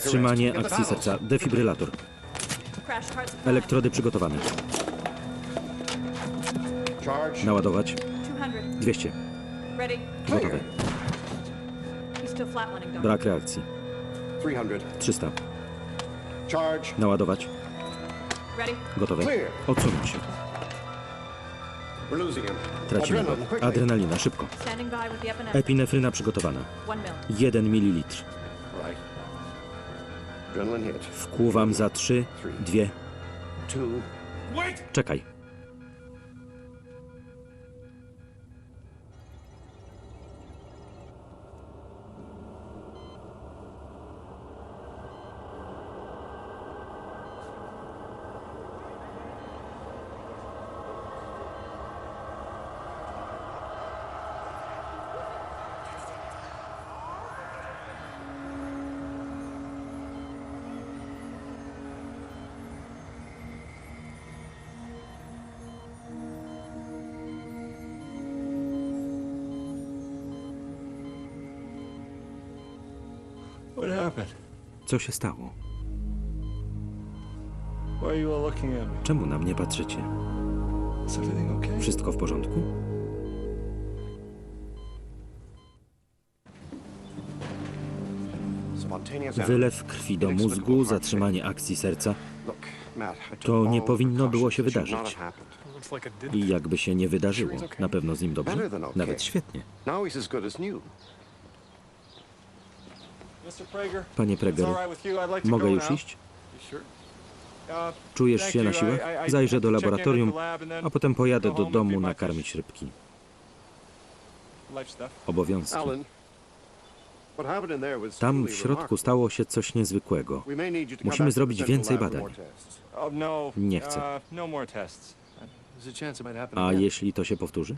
Wstrzymanie akcji serca. Defibrylator. Elektrody przygotowane. Naładować. 200. 200. Ready. Gotowe. Brak reakcji. 300. 300. Charge. Naładować. Gotowe. Odsunąć się. Tracimy go. Adrenalina. Szybko. Epinefryna przygotowana. One mil. 1 ml. Wkłuwam za 3, 2. Two. Czekaj. What happened? Co się stało? Why are you all looking at me? Czemu na mnie patrzycie? Is everything okay? Wszystko w porządku? Wylew krwi do mózgu, zatrzymanie akcji serca To nie powinno było się wydarzyć. i jakby się nie wydarzyło. Na pewno z nim dobrze? Nawet świetnie. Like to mogę już iść? Uh, Czujesz się na I Zajrzę do laboratorium, a potem pojadę do domu nakarmić rybki. Obowiązki. Tam w środku stało się coś niezwykłego. Musimy zrobić więcej badań. Oh, no. Nie chcę. Uh, no a jeśli to się powtórzy?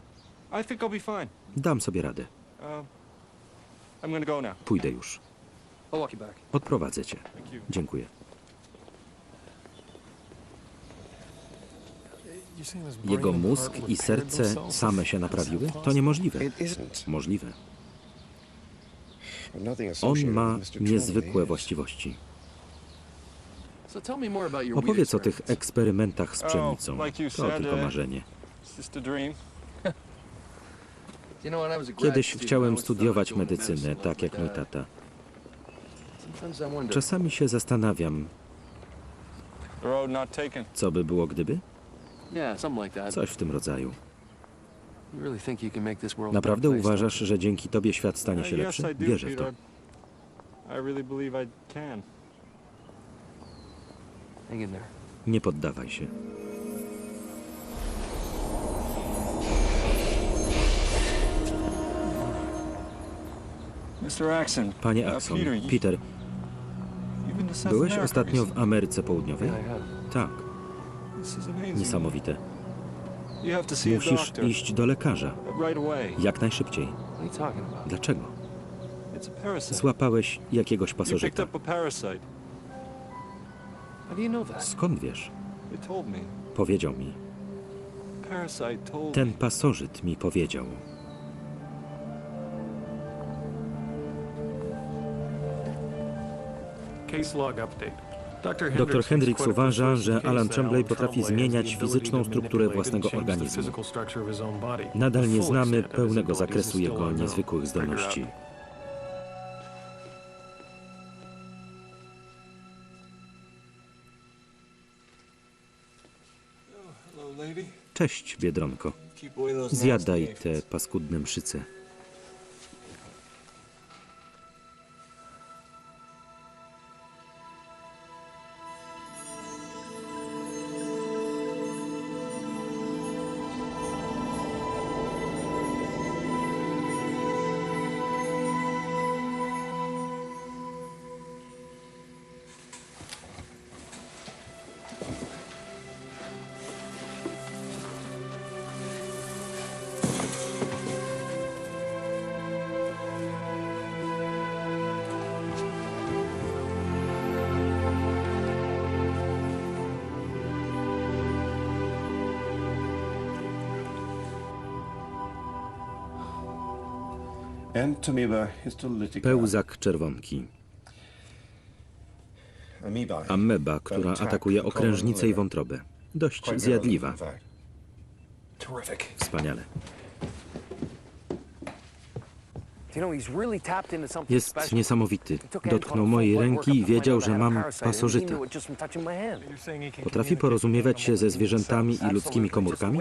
Dam sobie radę. Uh. Pójdę już. Odprowadzę cię. Thank you. Dziękuję. Jego mózg i serce same się naprawiły? To niemożliwe. Możliwe. On ma niezwykłe właściwości. Opowiedz o tych eksperymentach z pszenicą. Oh, you To tylko uh, marzenie. Kiedyś chciałem studiować medycynę, tak jak mój tata. Czasami się zastanawiam, co by było gdyby? Coś w tym rodzaju. Naprawdę uważasz, że dzięki tobie świat stanie Uh, się yes, lepszy? Wierzę w to. Nie poddawaj się. Panie uh, Axon, Peter, byłeś ostatnio w. Ameryce Południowej? Tak, niesamowite. Musisz iść do lekarza. Jak najszybciej. Dlaczego? Złapałeś jakiegoś pasożyta. Skąd wiesz? Powiedział mi. Ten pasożyt mi powiedział. Dr. Dr. Hendricks uważa, że Alan Tremblay potrafi zmieniać fizyczną strukturę własnego organizmu. Nadal nie znamy pełnego zakresu jego niezwykłych zdolności. Cześć, Biedronko. Zjadaj te paskudne mszyce. Pełzak czerwonki. Ameba, która atakuje okrężnicę i wątrobę. Dość zjadliwa. Wspaniale. Jest niesamowity. Dotknął mojej ręki i wiedział, że mam pasożyta. Potrafi porozumiewać się ze zwierzętami i ludzkimi komórkami,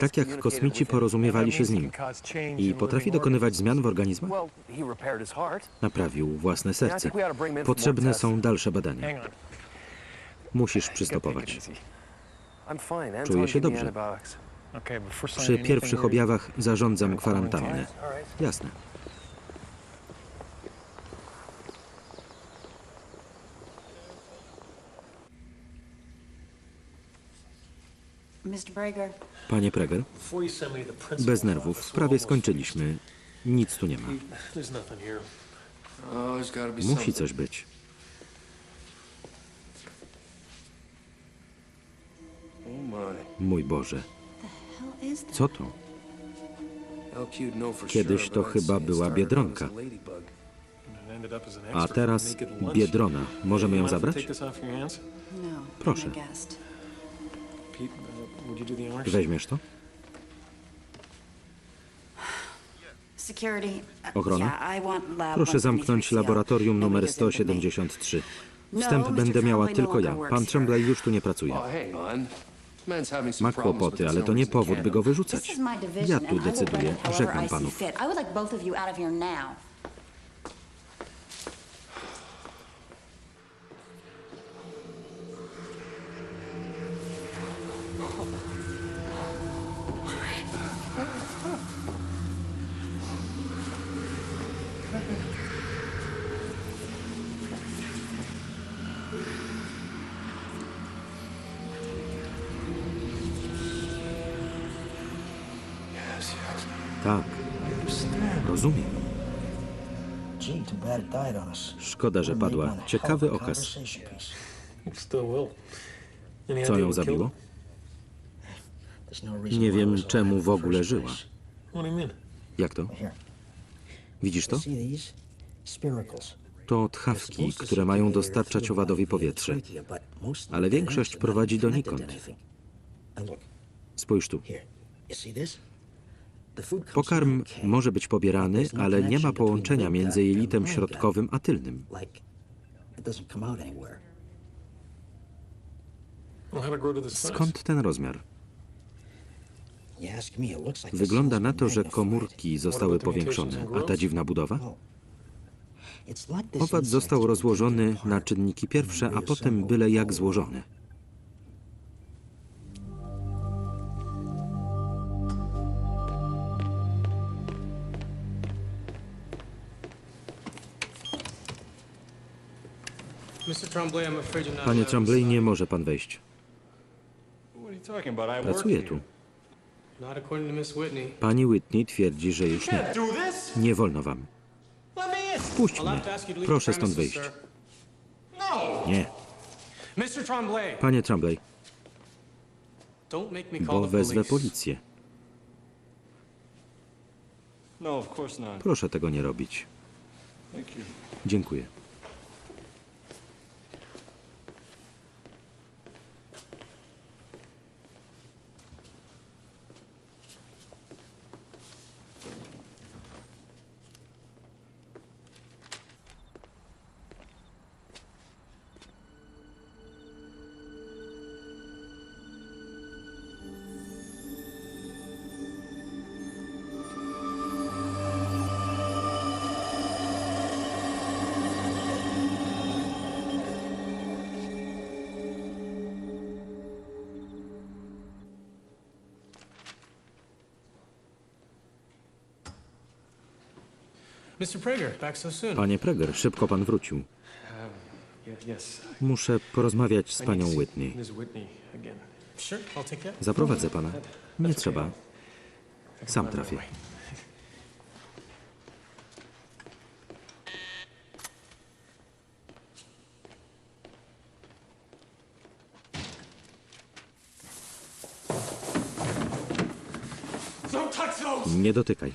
tak jak kosmici porozumiewali się z nim. I potrafi dokonywać zmian w organizmach? Naprawił własne serce. Potrzebne są dalsze badania. Musisz przystopować. Czuję się dobrze. Przy pierwszych objawach zarządzam kwarantannę. Jasne. Panie Preger, bez nerwów. Prawie skończyliśmy. Nic tu nie ma. Musi coś być. Mój Boże. Co to? Kiedyś to chyba była Biedronka. a teraz. Biedrona. Możemy ją zabrać? Proszę. Weźmiesz to? Security. Ochrona? Yeah, I want lab Proszę zamknąć 123 laboratorium numer Nobody uses it but me. 173. No, Wstęp będę miała tylko ja. Pan Tremblay już tu nie pracuje. Oh, Ma kłopoty, ale to nie powód, by go wyrzucać. Ja tu decyduję. Żegnam panów. Tak, rozumiem. Szkoda, że padła. Ciekawy okaz. Co ją zabiło? No Nie wiem, czemu w ogóle żyła. Jak to? Widzisz to? To tchawki, które mają dostarczać owadowi powietrze. Ale większość prowadzi donikąd. Spójrz tu. Pokarm może być pobierany, ale nie ma połączenia między jelitem środkowym a tylnym. Skąd ten rozmiar? Wygląda na to, że komórki zostały powiększone. A ta dziwna budowa? Owad został rozłożony na czynniki pierwsze, a potem byle jak złożony. Panie Tremblay, nie może pan wejść. Here. tu. Pani Whitney twierdzi, że już nie. Nie wolno wam. Let me in. Puść I'll mnie. Proszę stąd wyjść. sir. Nie. Panie Tremblay, bo wezwę policję. No. Proszę tego nie robić. Dziękuję. Mr. Prager, back so soon. Panie Preger, szybko pan wrócił. Yes. Muszę porozmawiać z panią Whitney. Zaprowadzę pana. Nie trzeba. Sam trafię. Nie dotykaj.